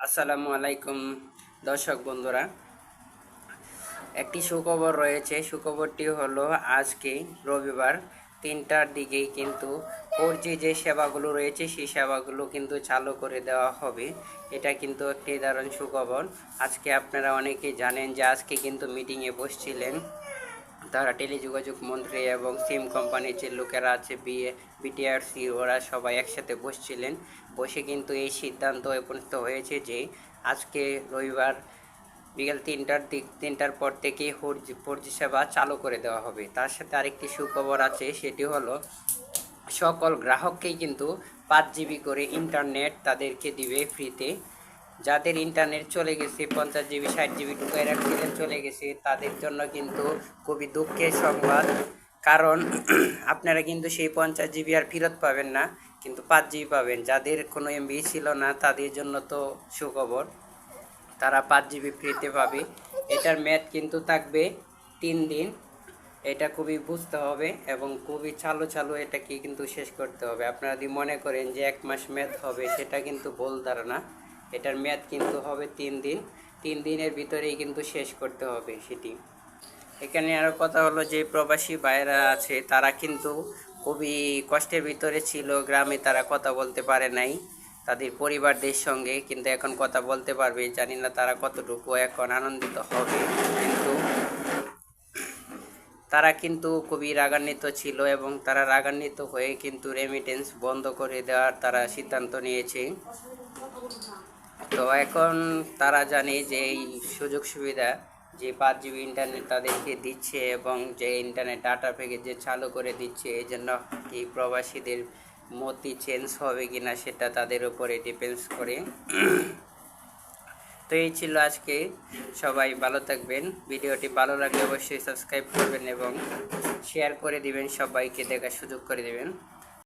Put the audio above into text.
আসসালামু আলাইকুম, দর্শক বন্ধুরা। একটি সুখবর রয়েছে। সুখবরটি হলো, আজকে রবিবার, তিনটার দিকেই কিন্তু ফোর জি যে সেবাগুলো রয়েছে, সেই সেবাগুলো কিন্তু চালু করে দেওয়া হবে। এটা কিন্তু একটি দারুণ সুখবর। আজকে আপনারা অনেকেই জানেন যে আজকে কিন্তু মিটিংয়ে বসছিলেন। তারা টেলিযোগাযোগ মন্ত্রী এবং সিম কোম্পানির যে লোকেরা আছে বিএ বিটিআরসি ওরা সবাই একসাথে বসছিলেন। বসে কিন্তু এই সিদ্ধান্ত উপনীত হয়েছে যে আজকে রবিবার বিকেল তিনটার দিক, তিনটার পর থেকে ফোর জি ফোর জি সেবা চালু করে দেওয়া হবে। তার সাথে আরেকটি সুখবর আছে, সেটি হলো সকল গ্রাহককেই কিন্তু পাঁচ জিবি করে ইন্টারনেট তাদেরকে দিবে ফ্রিতে। যাদের ইন্টারনেট চলে গেছে, পঞ্চাশ জিবি ষাট জিবি ঢুকে রাখছিলেন, চলে গেছে, তাদের জন্য কিন্তু খুবই দুঃখের সংবাদ। কারণ আপনারা কিন্তু সেই পঞ্চাশ জিবি আর ফেরত পাবেন না, কিন্তু পাঁচ জিবি পাবেন। যাদের কোনো এমবি ছিল না, তাদের জন্য তো সুখবর। তারা পাঁচ জিবি ফ্রিতে পাবে। এটার ম্যাথ কিন্তু থাকবে তিন দিন। এটা খুবই বুঝতে হবে এবং খুবই চালু চালু এটাকে কিন্তু শেষ করতে হবে। আপনারা যদি মনে করেন যে এক মাস ম্যাথ হবে, সেটা কিন্তু ভুল ধারণা। এটার ম্যাথ কিন্তু হবে তিন দিন। তিন দিনের ভিতরেই কিন্তু শেষ করতে হবে সেটি। এখানে আরও কথা হলো যে প্রবাসী ভাইয়েরা আছে, তারা কিন্তু খুবই কষ্টের ভিতরে ছিল, গ্রামে তারা কথা বলতে পারে নাই, তাদের পরিবারদের সঙ্গে, কিন্তু এখন কথা বলতে পারবে, জানি না তারা কতটুকু এখন আনন্দিত হবে, কিন্তু তারা কিন্তু খুবই রাগান্বিত ছিল এবং তারা রাগান্বিত হয়ে কিন্তু রেমিটেন্স বন্ধ করে দেওয়ার তারা সিদ্ধান্ত নিয়েছে। তো এখন তারা জানে যে এই সুযোগ সুবিধা যে পাঁচ জিবি ইন্টারনেট তাদেরকে দিচ্ছে এবং যে ইন্টারনেট ডাটা প্যাকেজ যে চালু করে দিচ্ছে, এই জন্য কি প্রবাসীদের মতি চেঞ্জ হবে কিনা সেটা তাদের উপরে ডিপেন্ডস করে। তো এই ছিল আজকে। সবাই ভালো থাকবেন। ভিডিওটি ভালো লাগলে অবশ্যই সাবস্ক্রাইব করবেন এবং শেয়ার করে দিবেন, সবাইকে দেখার সুযোগ করে দিবেন।